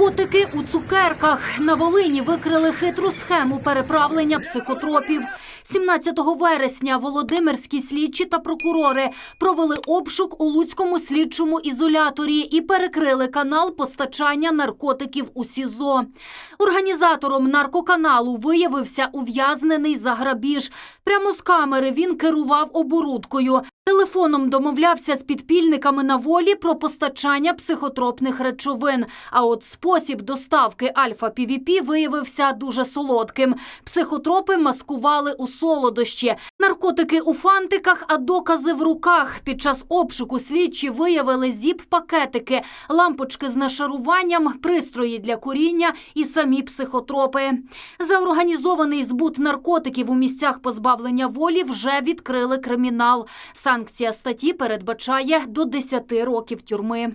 Наркотики у цукерках на Волині викрили хитру схему переправлення психотропів. 17 вересня володимирські слідчі та прокурори провели обшук у Луцькому слідчому ізоляторі і перекрили канал постачання наркотиків у СІЗО. Організатором наркоканалу виявився ув'язнений за грабіж. Прямо з камери він керував оборудкою. Телефоном домовлявся з підпільниками на волі про постачання психотропних речовин. А от спосіб доставки альфа-півіпі виявився дуже солодким. Психотропи маскували у солодощі, наркотики у фантиках, а докази в руках. Під час обшуку слідчі виявили зіп-пакетики, лампочки з нашаруванням, пристрої для куріння і самі психотропи. За організований збут наркотиків у місцях позбавлення волі вже відкрили кримінал. Санкція статті передбачає до 10 років тюрми.